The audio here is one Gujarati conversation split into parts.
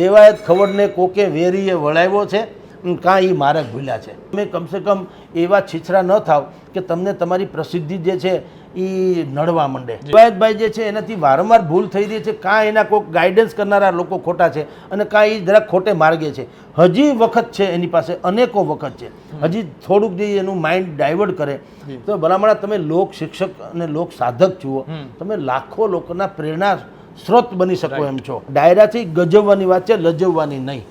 દેવાયત ખવડને કોકે વેરીએ વળાવ્યો છે? કાં એ માર્ગ ભૂલ્યા છે. તમે કમસે કમ એવા છીછરા ન થાવ કે તમને તમારી પ્રસિદ્ધિ જે છે એ નડવા માંડે. દેવાયતભાઈ જે છે એનાથી વારંવાર ભૂલ થઈ રહી છે. કાં એના કોઈક ગાઈડન્સ કરનારા લોકો ખોટા છે અને કાં એ જરાક ખોટે માર્ગે છે. હજી વખત છે એની પાસે અનેકો વખત છે. હજી થોડુંક જે એનું માઇન્ડ ડાયવર્ટ કરે. તો ભલામણા તમે લોક શિક્ષક અને લોક સાધક જુઓ. તમે લાખો લોકોના પ્રેરણા સ્ત્રોત બની શકો એમ છો. ડાયરાથી ગજવવાની વાત છે લજવવાની નહીં.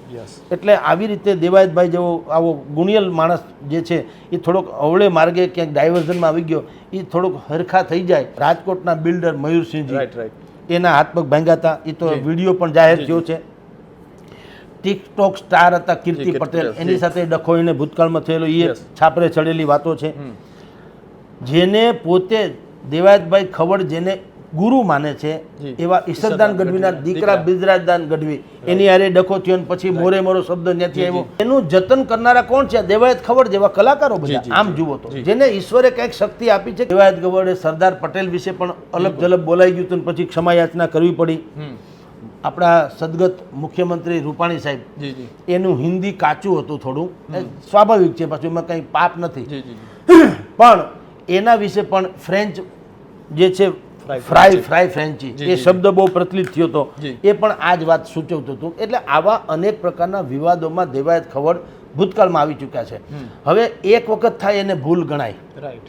એટલે આવી રીતે દેવાયતભાઈ જેવો આવો ગુણિયલ માણસ જે છે એ થોડોક અવળે માર્ગે ક્યાંક ડાયવર્ઝનમાં આવી ગયો એ થોડોક હરખા થઈ જાય. રાજકોટના બિલ્ડર મયુરસિંહજી. એના હાથ પગ ભાંગ્યા હતા. એ તો વીડિયો પણ જાહેર થયો છે. ટિકટોક સ્ટાર હતા કીર્તિ પટેલ, એની સાથે ડખોઈને ભૂતકાળમાં થયેલો એ છાપરે ચડેલી વાતો છે. જેને પોતે દેવાયતભાઈ ખવડ જેને ગુરુ માને છે એવા ઈશ્વરદાન ગઢવીના દીકરા બિજરાજદાન ગઢવી. એની હારે ડખો થયો પછી મોરે મોરો શબ્દ ત્યાંથી આવ્યો. એનું જતન કરનારા કોણ છે? દેવાયત ખવડ જેવા કલાકારો બધા. આમ જુઓ તો. જેને ઈશ્વરે કંઈક શક્તિ આપી છે દેવાયત ગવડે સરદાર પટેલ વિશે પણ અલગ જલબ બોલાઈ ગયું હતું પછી ક્ષમા યાચના કરવી પડી. આપણા સદગત મુખ્યમંત્રી રૂપાણી સાહેબ એનું હિન્દી કાચું હતું થોડું. સ્વાભાવિક છે પાછું એમાં કંઈ પાપ નથી. પણ એના વિશે પણ ફ્રેન્ચ જે છે ફ્રાય ફ્રાય ફ્રેન્ચી એ શબ્દ બહુ પ્રચલિત થયો હતો એ પણ આ જ વાત સૂચવતું હતું. એટલે આવા અનેક પ્રકારના વિવાદોમાં દેવાયત ખવડ ભૂતકાળમાં આવી ચૂક્યા છે. હવે એક વખત થાય એને ભૂલ ગણાય. રાઈટ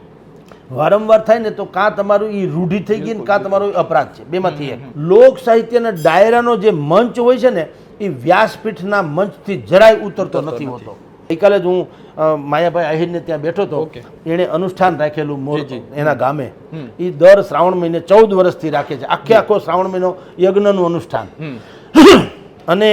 વારંવાર થાય ને તો કાં તમારું એ રૂઢિ થઈ ગઈ ને કાં તમારો અપરાધ છે. બેમાંથી એક. લોક સાહિત્યના ડાયરાનો જે મંચ હોય છે ને એ વ્યાસપીઠના મંચથી જરાય ઉતરતો નથી. હોતો. ગઈકાલે જ હું માયાભાઈ આહિરને ત્યાં બેઠો હતો. એણે અનુષ્ઠાન રાખેલું મોર જી, જી. એના ગામે. એ દર શ્રાવણ મહિને ચૌદ વર્ષથી રાખે છે. આખે આખો શ્રાવણ મહિનો યજ્ઞનું અનુષ્ઠાન. અને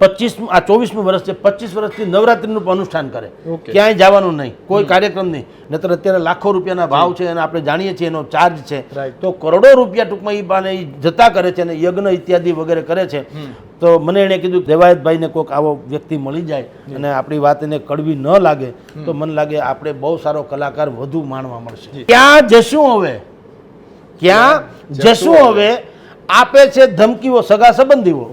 પચીસમું આ ચોવીસમું વર્ષ છે પચીસ વર્ષથી નવરાત્રિનું અનુષ્ઠાન કરે. ક્યાંય જવાનું નહીં કોઈ કાર્યક્રમ નહીં. નહીતર અત્યારે લાખો રૂપિયાના ભાવ છે અને આપણે જાણીએ છીએ એનો ચાર્જ છે. તો કરોડો રૂપિયા ટૂંકમાં એ બાને જતા કરે છે અને યજ્ઞ ઇત્યાદિ વગેરે કરે છે. તો મને એણે કીધું દેવાયતભાઈને કોઈક આવો વ્યક્તિ મળી જાય અને આપણી વાત એને કડવી ન લાગે તો મને લાગે આપણે બહુ સારો કલાકાર વધુ માણવા મળશે. ક્યાં જશું હવે? ક્યાં જશું હવે? આપે છે ધમકીઓ સગા સંબંધીઓ.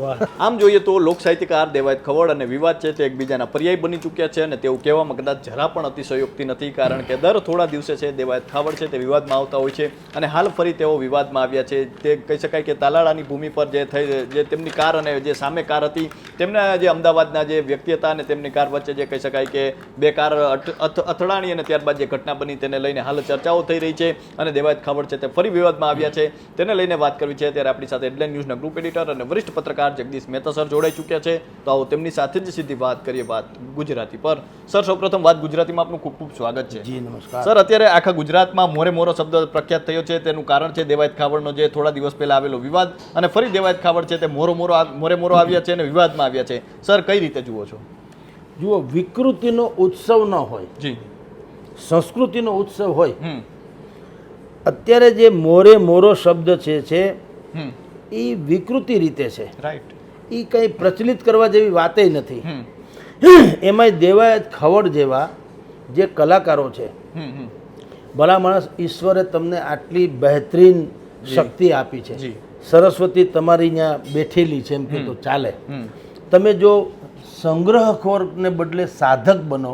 આમ જોઈએ તો લોક સાહિત્યકાર દેવાયત ખવડ અને વિવાદ છે તે એકબીજાના પર્યાય બની ચૂક્યા છે અને તેવું કહેવામાં કદાચ જરા પણ અતિશયોક્તિ નથી કારણ કે દર થોડા દિવસે છે દેવાયત ખાવડ છે તે વિવાદમાં આવતા હોય છે અને હાલ ફરી તેઓ વિવાદમાં આવ્યા છે. તે કહી શકાય કે તાલાળાની ભૂમિ પર જે થઈ જે તેમની કાર અને જે સામે કાર હતી તેમના જે અમદાવાદના જે વ્યક્તિ હતા અને તેમની કાર વચ્ચે જે કહી શકાય કે બે કાર અથડાણી અને ત્યારબાદ જે ઘટના બની તેને લઈને હાલ ચર્ચાઓ થઈ રહી છે અને દેવાયત ખાવડ છે તે ફરી વિવાદમાં આવ્યા છે. તેને લઈને વાત કરવી છે ત્યારે આપણી સાથે હેડલાઇન ન્યૂઝના ગ્રુપ એડિટર અને વરિષ્ઠ પત્રકાર જગદીશ મહેતા સર જોડાઈ ચૂક્યા છે. તો આવો તેમની સાથે જ સીધી વાત કરીએ વાત ગુજરાતી પર. સર સૌપ્રથમ વાત ગુજરાતીમાં આપનું ખૂબ ખૂબ સ્વાગત છે. જી નમસ્કાર. સર અત્યારે આખા ગુજરાતમાં મોરે મોરો શબ્દ પ્રખ્યાત થયો છે. તેનું કારણ છે દેવાયત ખાવડનો જે થોડા દિવસ પહેલા આવેલો વિવાદ અને ફરી દેવાયત ખાવડ છે તે મોરો મોરો મોરે મોરો આવ્યા છે અને વિવાદમાં આવ્યા છે. સર કઈ રીતે જુઓ છો? જુઓ વિકૃતિનો ઉત્સવ ન હોય જી. સંસ્કૃતિનો ઉત્સવ હોય અત્યારે જે મોરે મોરો શબ્દ છે એ વિકૃતિ રીતે છે. રાઈટ એ કંઈ પ્રચલિત કરવા જેવી વાતે નથી. એમાંય દેવાયત ખવડ જેવા જે કલાકારો છે. ભલા માણસ ઈશ્વરે તમને આટલી બહેતરીન શક્તિ આપી છે. સરસ્વતી તમારી ત્યાં બેઠેલી છે એમ કે તો ચાલે. તમે જો સંગ્રહખોરને બદલે સાધક બનો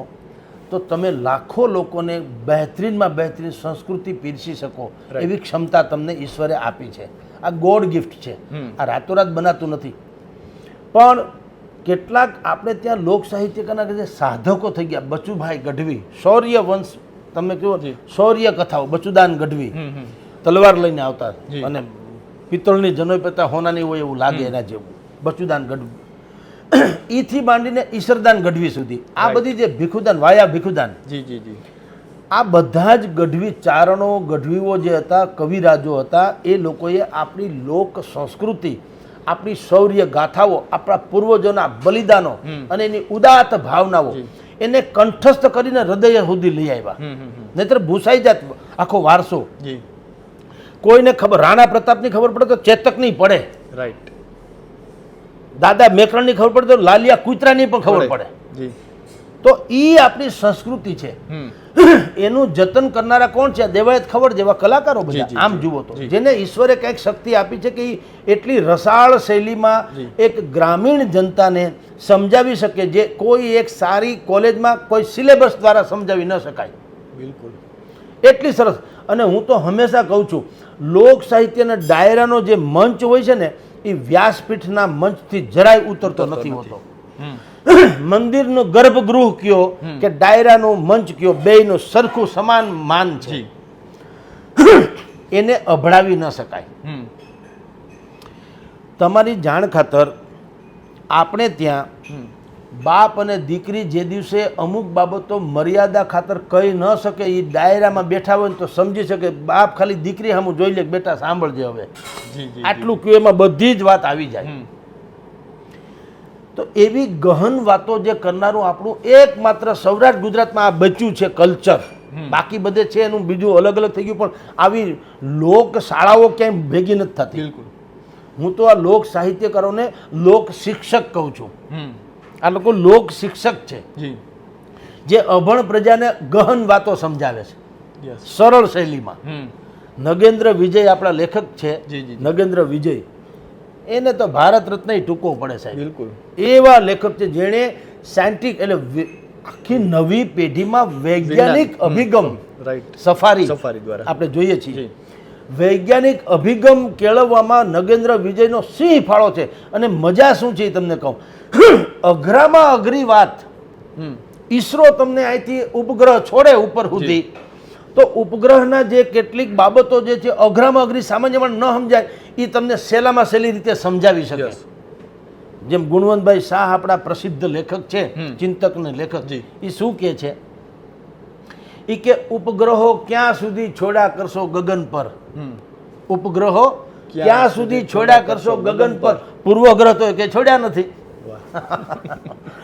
તો તમે લાખો લોકોને બહેતરીનમાં બહેતરીન સંસ્કૃતિ પીરસી શકો એવી ક્ષમતા તમને ઈશ્વરે આપી છે. આ ગોડ ગિફ્ટ છે. આ રાતોરાત બનાતું નથી. પણ કેટલાક આપણે ત્યાં લોક સાહિત્યકારના જે સાધકો થઈ ગયા બચુભાઈ ગઢવી શૌર્ય વંશ તમે કહો શૌર્ય કથાઓ બચુદાન ગઢવી તલવાર લઈને આવતા અને પિત્તળની જનોઈ પેતા હોનાની હોય એવું લાગે એના જેવું. બચુદાન ગઢવી. ઈથી માંડીને ઈશરદાન ગઢવી સુધી. આ બધી જે ભીખુદાન વાયા ભીખુદાન જી જી જી. આ બધા જ ગઢવી ચારણો ગઢવીઓ જે હતા કવિરાજો હતા એ લોકોએ આપણી લોક સંસ્કૃતિ આપણી શૌર્ય ગાથાઓ આપણા પૂર્વજોના બલિદાનો અને એની ઉદાત ભાવનાઓ એને કંઠસ્થ કરીને હૃદય સુધી લઈ આવ્યા. નહીતર ભૂસાઈ જાત આખો વારસો. કોઈને ખબર રાણા પ્રતાપની ખબર પડે તો ચેતક નહીં પડે. રાઈટ દાદા મેકરણની ખબર પડે તો લાલિયા કૂતરાની પણ ખબર પડે. તો એ આપણી સંસ્કૃતિ છે. એનું જતન કરનારા કોણ છે? દેવાયત ખબર જેવા કલાકારો બધા. આમ જુઓ તો. જેને ઈશ્વરે કંઈક શક્તિ આપી છે કે એટલી રસાળ શૈલીમાં એક ગ્રામીણ જનતાને સમજાવી શકે જે કોઈ એક સારી કોલેજમાં કોઈ સિલેબસ દ્વારા સમજાવી ન શકાય. બિલકુલ. એટલી સરસ. અને હું તો હંમેશા કહું છું લોક સાહિત્યના ડાયરાનો જે મંચ હોય છે ને એ વ્યાસપીઠના મંચથી જરાય ઉતરતો નથી હોતો. મંદિરનો ગર્ભગૃહ કયો કે ડાયરાનો મંચ કયો બેયનું સરખું સમાન માન છે. એને અભડાવી ન શકાય. તમારી જાણ ખાતર આપણે ત્યાં બાપ અને દીકરી જે દિવસે અમુક બાબતો મર્યાદા ખાતર કહી ન શકે એ ડાયરામાં બેઠા હોય ને તો સમજી શકે બાપ ખાલી દીકરી સામે જોઈ લે બેટા સાંભળજે હવે. આટલું કયું એમાં બધી જ વાત આવી જાય. તો એવી ગહન વાતો જે કરનારું આપણું એકમાત્ર સૌરાષ્ટ્ર ગુજરાતમાં આ બચ્યું છે કલ્ચર. બાકી બધે છે એનું બીજું અલગ અલગ થઈ ગયું પણ આવી લોક શાળાઓ ક્યાંય ભેગી નથી થતી. બિલકુલ. હું તો આ લોક સાહિત્યકારોને લોક શિક્ષક કહું છું. આ લોકો લોક શિક્ષક છે. જે. અભણ પ્રજાને ગહન વાતો સમજાવે છે. સરળ શૈલીમાં. નગેન્દ્ર વિજય આપણા લેખક છે. નગેન્દ્ર વિજય. એને તો ભારત રત્ન ટૂંકો પડે સાહેબ. બિલકુલ. એવા લેખક છે જેણે સાયન્ટિક એટલે આખી નવી પેઢીમાં વૈજ્ઞાનિક અભિગમ રાઈટ સફારી સફારી દ્વારા. આપણે જોઈએ છીએ. વૈજ્ઞાનિક અભિગમ કેળવવામાં નગેન્દ્ર વિજયનો સિંહ ફાળો છે. અને મજા શું છે એ તમને કહું. અઘરામાં અઘરી વાત. હમ. ઈસરો તમને અહીંથી ઉપગ્રહ છોડે ઉપર સુધી. તો ઉપગ્રહના જે કેટલીક બાબતો જે છે અઘરામાં અઘરી સામાન્યમાં ન સમજાય એ તમને સહેલામાં સહેલી રીતે સમજાવી શકે. જેમ ગુણવંતભાઈ શાહ આપણા પ્રસિદ્ધ લેખક છે ચિંતક ને લેખક. એ શું કે છે? એ કે ઉપગ્રહો ક્યાં સુધી છોડા કરશો ગગન પર? ઉપગ્રહો ક્યાં સુધી છોડા કરશો ગગન પર? પૂર્વગ્રહ તો કે છોડ્યા નથી.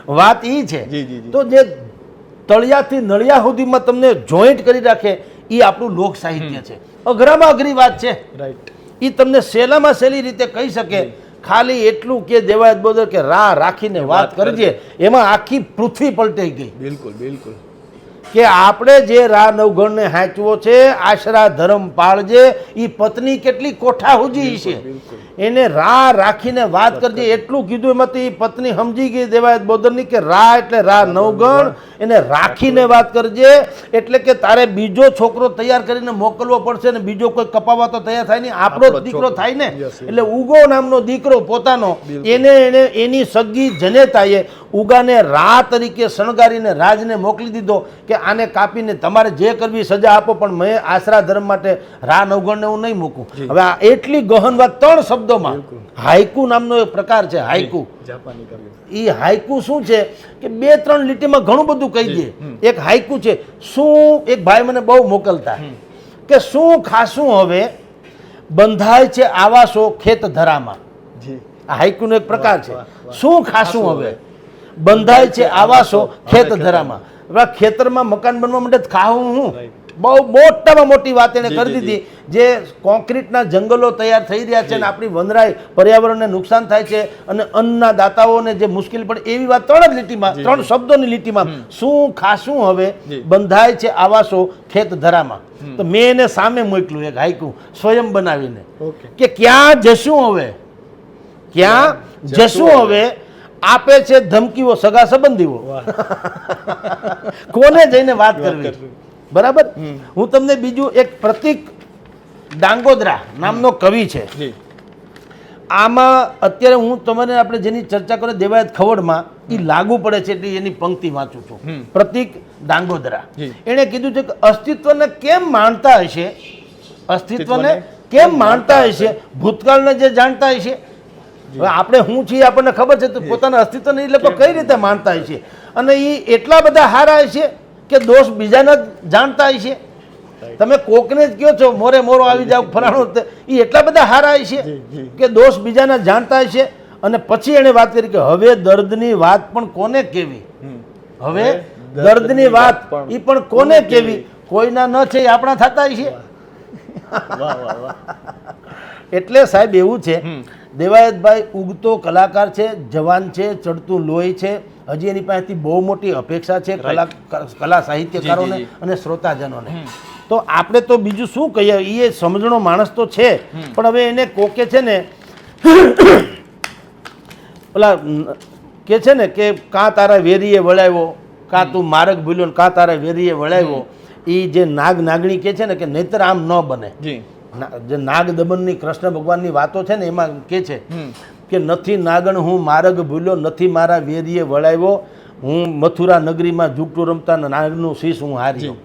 વાત એ છે. તો જે તળિયાથી નળિયા સુધીમાં તમને જોઈન્ટ કરી રાખે એ આપણું લોક સાહિત્ય છે. અઘરામાં અઘરી વાત છે. રાઈટ એ તમને સહેલામાં સહેલી રીતે કહી શકે ખાલી એટલું કે દેવાયત બોદર કે રા રાખીને વાત કરજે એમાં આખી પૃથ્વી પલટાઈ ગઈ. બિલકુલ બિલકુલ. કે આપણે જે રા નવગણને હાંચવો છે આશરા ધર્મ પાળજે એ પત્ની કેટલી કોઠા હુજી છે. એને રા રાખીને વાત કરજે. એટલું કીધું એમાંથી પત્ની સમજી ગઈ દેવાયત બોદરની કે રા એટલે રા નવગણ. એને રાખીને વાત કરજે. એટલે કે તારે બીજો છોકરો તૈયાર કરીને મોકલવો પડશે ને બીજો કોઈ કપાવવા તો તૈયાર થાય નહીં. આપણો દીકરો થાય ને. એટલે ઉગો નામનો દીકરો પોતાનો. એને એને એની સગી જનેતાએ ઉગાને રા તરીકે શણગારીને રાજને મોકલી દીધો કે આને કાપીને તમારે જે કરવી સજા આપો પણ મેં આશરા ધર્મ માટે રા નવગણને હું નહીં મૂકું. હવે આ એટલી ગહન વાત ત્રણ શબ્દોમાં. હાઈકુ નામનો એક પ્રકાર છે હાઈકુ એ હાઈકુ શું છે કે બે ત્રણ લીટીમાં ઘણું બધું કહી દે. એક હાઈકુ છે શું એક ભાઈ મને બહુ મોકલતા. કે શું ખાશું હવે બંધાય છે આવાસો ખેત ધરામાં. આ હાઈકુનો એક પ્રકાર છે. શું ખાશું હવે? બંધાય છે આવાસો ખેત ધરામાં. ખેતરમાં મકાન બનવા માટે ખાવું હું. બહુ મોટામાં મોટી વાત એને કરી દીધી. જે કોન્ક્રીટના જંગલો તૈયાર થઈ રહ્યા છે અને આપણી વનરાય પર્યાવરણને નુકસાન થાય છે અને અન્નના દાતાઓને જે મુશ્કેલ પડે એવી વાત ત્રણ જ લીટીમાં ત્રણ શબ્દોની લીટીમાં શું ખાશું હવે બંધાય છે આવાસો ખેત ધરામાં. તો મેં એને સામે મોકલ્યું એક હાઈકું સ્વયં બનાવીને. કે ક્યાં જશું હવે? ક્યાં જશું હવે? આપે છે ધમકીઓ સગા સંબંધીઓ. કોને જઈને વાત કરવી. બરાબર? હું તમને બીજું એક પ્રતિક ડાંગોદરા નામનો કવિ છે. આમાં અત્યારે હું તમને આપણે જેની ચર્ચા કરો દેવાયત ખવડમાં એ લાગુ પડે છે એટલે એની પંક્તિ વાંચું છું. પ્રતિક ડાંગોદરા. એણે કીધું છે કે અસ્તિત્વને કેમ માણતા હશે? અસ્તિત્વને કેમ માણતા હશે? ભૂતકાળને જે જાણતા હશે? હવે આપણે હું છીએ આપણને ખબર છે તો પોતાના અસ્તિત્વને એ લોકો કઈ રીતે માનતા હશે? અને એ એટલા બધા હારા હશે કે દોષ બીજાના જ જાણતા હશે તમે કોકને જ કહો છો મોરે મોરો આવી જાવ ફલાણું એ એટલા બધા હારા જી. કે દોષ બીજાને જાણતા હશે અને પછી એણે વાત કરી કે હવે દર્દની વાત પણ કોને કેવી? હવે દર્દની વાત એ પણ કોને કેવી? કોઈના ન છે એ આપણા થતા વાહ એટલે સાહેબ એવું છે. દેવાયતભાઈ ઉગતો કલાકાર છે જવાન છે ચડતું લોહી છે. હજી એની પાસેથી બહુ મોટી અપેક્ષા છે કલા કલા સાહિત્યકારોને અને શ્રોતાજનોને. તો આપણે તો બીજું શું કહીએ? એ સમજણો માણસ તો છે પણ હવે એને કોકે છે ને પેલા કે છે ને કે કાં તારા વેરીએ વળાવ્યો કાં તું માર્ગ ભૂલ્યો કાં તારા વેરીએ વળાવ્યો એ જે નાગ નાગણી કે છે ને કે નહીતર આમ ન બને. જી નાગ દમનની કૃષ્ણ ભગવાનની વાતો છે ને એમાં કે છે કે નથી નાગણ હું માર્ગ ભૂલ્યો નથી મારા વેરીએ વળાવ્યો હું મથુરા નગરીમાં ઝૂકટું રમતા નાગનું શીશ હું હાર્યો.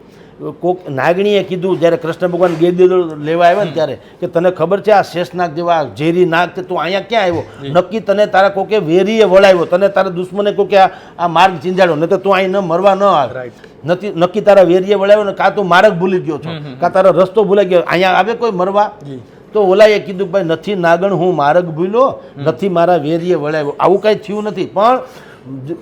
કોક નાગણીએ કીધું જ્યારે કૃષ્ણ ભગવાન ગેદી લેવા આવ્યા ને ત્યારે કે તને ખબર છે આ શેષનાગ જેવા ઝેરી નાગ છે તું અહીંયા ક્યાં આવ્યો? નક્કી તને તારા કોકે વેરીએ વળાવ્યો તને તારા દુશ્મને કોકે આ માર્ગ ચીંજાડ્યો નહીં તો તું અહીં ન મરવા ન આવે. નથી નક્કી તારા વેરીએ વળાવ્યો ને કાં તું માર્ગ ભૂલી ગયો છો? કાં તારો રસ્તો ભૂલાઈ ગયો? અહીંયા આવે કોઈ મરવા. તો ઓલાએ કીધું ભાઈ નથી નાગણ હું માર્ગ ભૂલ્યો નથી મારા વેરીએ વળાવ્યો. આવું કાંઈ થયું નથી પણ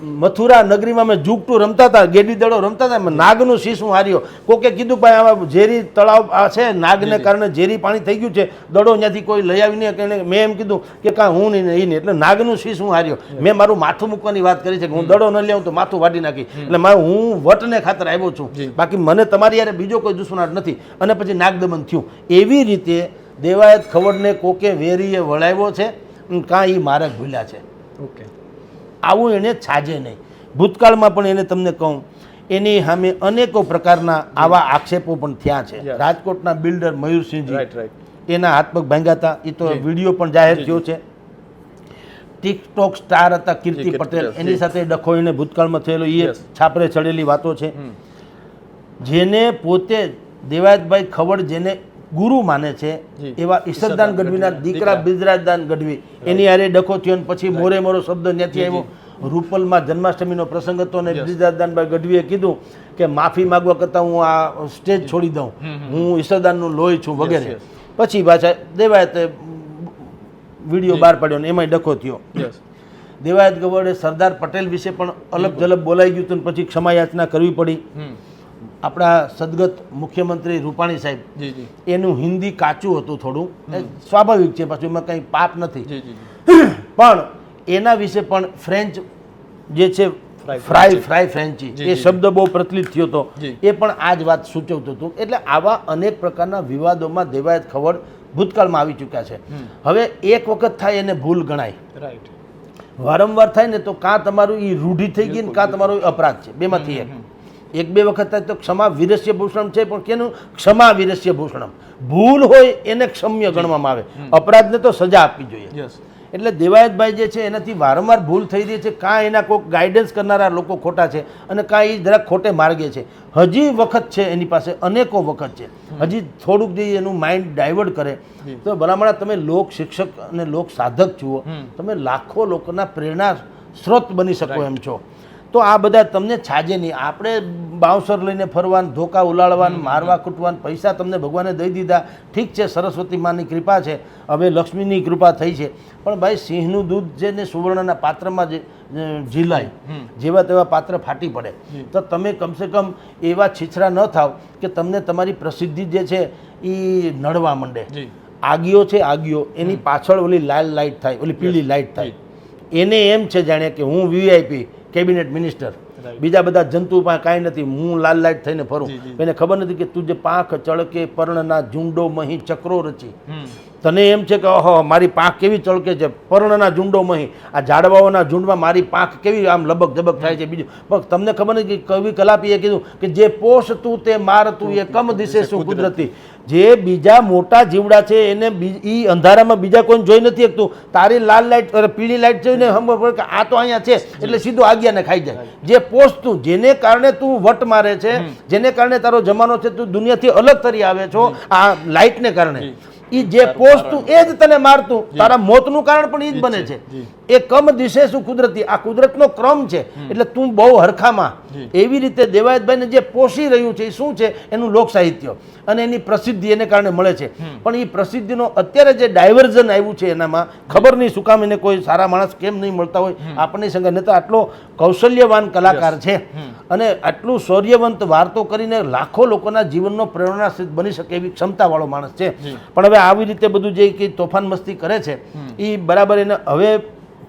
મથુરા નગરીમાં મેં ઝૂકટું રમતા હતા ગેડી દડો રમતા હતા નાગનું શીશ હું હાર્યો. કોકે કીધું ભાઈ આવા ઝેરી તળાવ આ છે નાગને કારણે ઝેરી પાણી થઈ ગયું છે દડો ત્યાંથી કોઈ લઈ આવીને કે એને- મેં એમ કીધું કે કાં હું નહીં એ નહીં એટલે નાગનું શીશ હું હાર્યો. મેં મારું માથું મૂકવાની વાત કરી છે કે હું દડો ન લેવું તો માથું વાટી નાખી. એટલે મારું હું વટને ખાતર આવ્યો છું. બાકી મને તમારી યારે બીજો કોઈ દુશ્મનાટ નથી. અને પછી નાગદમન થયું. એવી રીતે દેવાયત ખવડને કોકે વેરીએ વળાવ્યો છે કાં એ મારે ભૂલ્યા છે. ઓકે. આવું એણે છાજે નહીં. ભૂતકાળમાં પણ એને તમને કહું એની સામે અનેકો પ્રકારના આવા આક્ષેપો પણ થયા છે. રાજકોટના બિલ્ડર મયુરસિંહજી એના હાથ પગ ભાંગ્યા હતા. એ તો વીડિયો પણ જાહેર થયો છે. ટિકટોક સ્ટાર હતા કીર્તિ પટેલ, એની સાથે ડખો એને ભૂતકાળમાં થયેલો. એ છાપરે ચડેલી વાતો છે. જેને પોતે દેવાયતભાઈ ખવડ જેને ગુરુ માને છે એવા ઈશ્વરદાન ગઢવીના દીકરા બિજરાજદાન ગઢવી. એની હારે ડખો થયો ને પછી મોરે મોરો શબ્દ ત્યાંથી આવ્યો. રૂપલમાં જન્માષ્ટમીનો પ્રસંગ હતો અને બિજરાજદાનભાઈ ગઢવીએ કીધું કે માફી માગવા કરતાં હું આ સ્ટેજ છોડી દઉં. હું ઈશ્વરદાનનું લોહી છું વગેરે. પછી પાછા દેવાયતે વીડિયો બહાર પાડ્યો ને એમાંય ડખો થયો. દેવાયત ગવડે સરદાર પટેલ વિશે પણ અલગ જલગ બોલાઈ ગયું હતું પછી પછી ક્ષમાયાચના કરવી પડી. આપણા સદગત મુખ્યમંત્રી રૂપાણી સાહેબ એનું હિન્દી કાચું હતું થોડું. સ્વાભાવિક છે પાછું એમાં કંઈ પાપ નથી. પણ એના વિશે પણ ફ્રેન્ચ જે છે ફ્રાય ફ્રાય ફ્રેન્ચી એ શબ્દ બહુ પ્રચલિત થયો હતો. એ પણ આ જ વાત સૂચવતું હતું. એટલે આવા અનેક પ્રકારના વિવાદોમાં દેવાયત ખવડ ભૂતકાળમાં આવી ચૂક્યા છે. હવે એક વખત થાય એને ભૂલ ગણાય. રાઈટ. વારંવાર થાય ને તો કાં તમારું એ રૂઢિ થઈ ગઈ ને કાં તમારો અપરાધ છે. બેમાંથી એક. એક બે વખત થાય તો ક્ષમા વિરસ્ય ભૂષણમ છે પણ કેનું? ક્ષમા વિરસ્ય ભૂષણમ. ભૂલ હોય એને ક્ષમ્ય ગણવામાં આવે. અપરાધને તો સજા આપવી જોઈએ. એટલે દેવાયતભાઈ જે છે એનાથી વારંવાર ભૂલ થઈ રહી છે કાં એના કોઈક ગાઈડન્સ કરનારા લોકો ખોટા છે અને કાં એ જરાક ખોટે માર્ગે છે. હજી વખત છે એની પાસે અનેકો વખત છે. હજી થોડુંક જે એનું માઇન્ડ ડાયવર્ટ કરે. તો ભલામણા તમે લોક શિક્ષક અને લોક સાધક જુઓ. તમે લાખો લોકોના પ્રેરણા સ્ત્રોત બની શકો એમ છો. તો આ બધા તમને છાજે નહીં. આપણે બાઉન્સર લઈને ફરવાન ધોકા ઉલાળવાન મારવા કૂટવાન પૈસા તમને ભગવાને દઈ દીધા. ઠીક છે સરસ્વતી માની કૃપા છે. હવે લક્ષ્મીની કૃપા થઈ છે. પણ ભાઈ સિંહનું દૂધ છે ને સુવર્ણના પાત્રમાં જે ઝીલાય જેવા તેવા પાત્ર ફાટી પડે. તો તમે કમસે કમ એવા છીછરા ન થાવ કે તમને તમારી પ્રસિદ્ધિ જે છે એ નડવા માંડે. આગિયો છે આગિયો એની પાછળ ઓલી લાલ લાઇટ થાય ઓલી પીળી લાઇટ થાય. એને એમ છે જાણે કે હું વીઆઈપી કેબિનેટ મિનિસ્ટર. બીજા બધા જંતુ પાસે કાંઈ નથી. હું લાલ લાઇટ થઈને ફરું. એને ખબર નથી કે તું જે પાંખ ચળકે પર્ણના ઝુંડો મહી ચક્રો રચી. તને એમ છે કે ઓહો મારી પાંખ કેવી ચળકે છે? પર્ણના ઝુંડો આ ઝાડવાઓના ઝુંડમાં મારી પાંખ કેવી આમ લબક ઝબક થાય છે? બીજું પણ તમને ખબર નથી કે કવિ કલાપીએ કીધું કે જે પોષ તું તે માર તું એ કમ દિશે શું કુદરતી. જે બીજા મોટા જીવડા છે એને એ અંધારામાં બીજા કોઈને જોઈ નથી શકતું. તારી લાલ લાઈટ અરે પીળી લાઈટ જોઈને કે આ તો અહીંયા છે એટલે સીધું આજ્ઞાને ખાઈ જાય. જે પોષતું જેને કારણે તું વટ મારે છે જેને કારણે તારો જમાનો છે તું દુનિયાથી અલગ તરી આવે છો આ લાઈટને કારણે. એ જે પોષતું એ જ તને મારતું. તારા મોતનું કારણ પણ એ જ બને છે. એ કમ દિશે શું કુદરતી? આ કુદરતનો ક્રમ છે. એટલે તું બહુ હરખામાં. એવી રીતે દેવાયતભાઈને જે પોષી રહ્યું છે એ શું છે? એનું લોક સાહિત્ય અને એની પ્રસિદ્ધિ એને કારણે મળે છે. પણ એ પ્રસિદ્ધિનો અત્યારે જે ડાયવર્ઝન આવ્યું છે એનામાં ખબર નહીં શું કામ એને કોઈ સારા માણસ કેમ નહીં મળતા હોય આપણને સંગે નહીં તો આટલો કૌશલ્યવાન કલાકાર છે. અને આટલું શૌર્યવંત વાર્તો કરીને લાખો લોકોના જીવનનો પ્રેરણાસિદ્ધ બની શકે એવી ક્ષમતાવાળો માણસ છે. પણ હવે આવી રીતે બધું જે કંઈ તોફાન મસ્તી કરે છે એ બરાબર એને હવે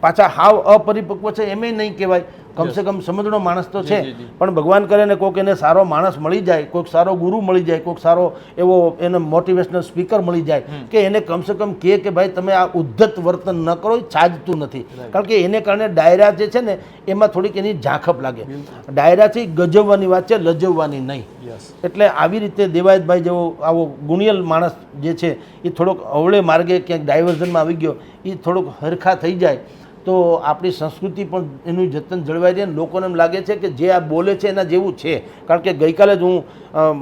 પાછા હાવ અપરિપક્વ છે એમ નહીં કહેવાય. કમસે કમ સમજણો માણસ તો છે. પણ ભગવાન કરે ને કોઈક એને સારો માણસ મળી જાય કોઈક સારો ગુરુ મળી જાય કોઈક સારો એવો એને મોટિવેશનલ સ્પીકર મળી જાય કે એને કમસે કમ કહે કે ભાઈ તમે આ ઉદ્ધત વર્તન ન કરો એ છાજતું નથી. કારણ કે એને કારણે ડાયરા જે છે ને એમાં થોડીક એની ઝાંખપ લાગે. ડાયરાથી ગજવવાની વાત છે લજવવાની નહીં. એટલે આવી રીતે દેવાયતભાઈ જેવો આવો ગુણિયલ માણસ જે છે એ થોડોક અવળે માર્ગે ક્યાંક ડાયવર્ઝનમાં આવી ગયો એ થોડોક હરખા થઈ જાય. તો આપણી સંસ્કૃતિ પણ એનું જતન જળવાઈ રહે લોકોને એમ લાગે છે કે જે આ બોલે છે એના જેવું છે. કારણ કે ગઈકાલે જ હું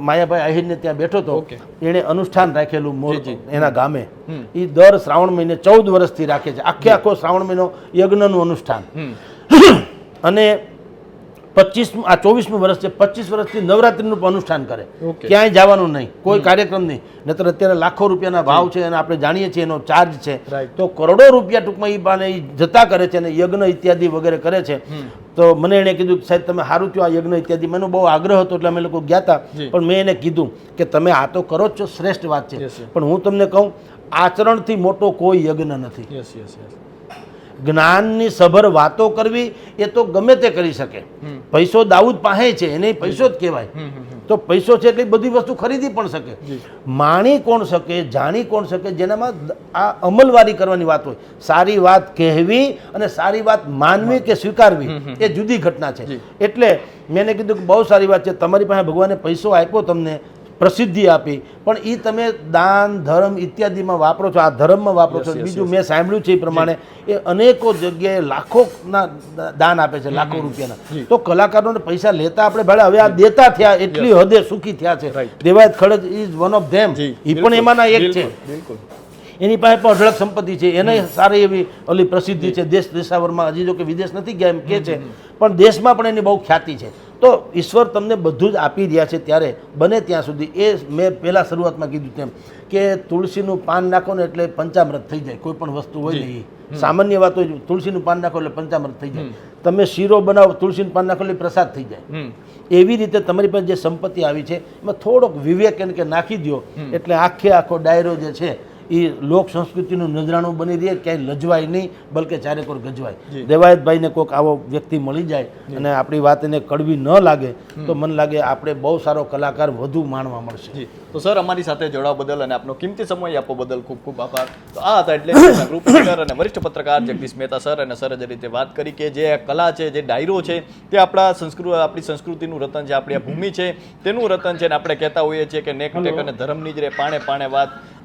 માયાભાઈ આહિરને ત્યાં બેઠો હતો. એણે અનુષ્ઠાન રાખેલું મોર. એના ગામે. એ દર શ્રાવણ મહિને ચૌદ વર્ષથી રાખે છે. આખે આખો શ્રાવણ મહિનો યજ્ઞનું અનુષ્ઠાન. અને પચીસમું આ ચોવીસમું વર્ષ છે. પચીસ વર્ષથી નવરાત્રિનું અનુષ્ઠાન કરે. ક્યાંય જવાનું નહીં. કોઈ કાર્યક્રમ નહીં. નહીતર અત્યારે લાખો રૂપિયાના ભાવ છે અને આપણે જાણીએ છીએ એનો ચાર્જ છે. તો કરોડો રૂપિયા ટૂંકમાં એ જતા કરે છે અને યજ્ઞ ઇત્યાદિ વગેરે કરે છે. તો મને એણે કીધું કે સાહેબ તમે સારું થયું આ યજ્ઞ ઇત્યાદિ. મને બહુ આગ્રહ હતો એટલે અમે લોકો ગયા હતા પણ મેં એને કીધું કે તમે આ તો કરો જ છો શ્રેષ્ઠ વાત છે. પણ હું તમને કહું આચરણથી મોટો કોઈ યજ્ઞ નથી. યસ યસ યસ જ્ઞાનની સભર વાતો કરવી એ તો ગમે તે કરી શકે. પૈસો દાઉદ પાસે છે એને પૈસો જ કહેવાય. તો પૈસો છે એટલે બધી વસ્તુ ખરીદી પણ શકે. માણી કોણ શકે જાણી કોણ શકે જેનામાં આ અમલવારી કરવાની વાત હોય. સારી વાત કહેવી અને સારી વાત માનવી કે સ્વીકારવી એ જુદી ઘટના છે. એટલે મેં કીધું કે બહુ સારી વાત છે. તમારી પાસે ભગવાને પૈસો આપ્યો તમને પ્રસિદ્ધિ આપી. પણ એ તમે દાન ધર્મ ઇત્યાદિમાં વાપરો છો આ ધર્મમાં વાપરો છો. બીજું મેં સાંભળ્યું છે એ પ્રમાણે એ અનેકો જગ્યાએ લાખોના દાન આપે છે લાખો રૂપિયાના. તો કલાકારોને પૈસા લેતા આપણે ભલે હવે આ દેતા થયા એટલી હદે સુખી થયા છે. Devayat Khadag is one of them. એ પણ એમાંના એક છે. બિલકુલ. એની પાસે પણ અઢળક સંપત્તિ છે. એને સારી એવી ઓલી પ્રસિદ્ધિ છે. દેશ દેશાવરમાં હજી જો કે વિદેશ નથી ગયા એમ કે છે. પણ દેશમાં પણ એની બહુ ખ્યાતિ છે. તો ઈશ્વર તમને બધું જ આપી રહ્યા છે ત્યારે બને ત્યાં સુધી. એ મેં પહેલાં શરૂઆતમાં કીધું તેમ કે તુલસીનું પાન નાખો ને એટલે પંચામૃત થઈ જાય. કોઈ પણ વસ્તુ હોય નહીં સામાન્ય વાત હોય તુલસીનું પાન નાખો એટલે પંચામૃત થઈ જાય. તમે શીરો બનાવો તુલસીનું પાન નાખો એટલે પ્રસાદ થઈ જાય. એવી રીતે તમારી પાસે જે સંપત્તિ આવી છે એમાં થોડોક વિવેક એને કે નાખી દો એટલે આખે આખો ડાયરો જે છે એ લોક સંસ્કૃતિનું નજરાણું બની રહે ક્યાંય લજવાય નહીં બલકે ચારેકોર ગજવાય. દેવાયતભાઈને કોઈક આવો વ્યક્તિ મળી જાય અને આપણી વાત એને કડવી ન લાગે તો મને લાગે આપણે બહુ સારો કલાકાર વધુ માણવા મળશે. તો સર અમારી સાથે જોડાવા બદલ અને આપનો કિંમતી સમય આપવા બદલ ખૂબ ખૂબ આભાર. તો આ હતા એટલે ગ્રુપ લીડર અને વરિષ્ઠ પત્રકાર જગદીશ મહેતા સર અને સર જે રીતે વાત કરી કે જે કલા છે જે ડાયરો છે તે આપણા સંસ્કૃતિ આપણી સંસ્કૃતિનું રતન છે આપણી આ ભૂમિ છે તેનું રતન છે ને આપણે કહેતા હોઈએ છીએ કે નેક ટેક અને ધર્મની જ રે પાણે પાણે વાત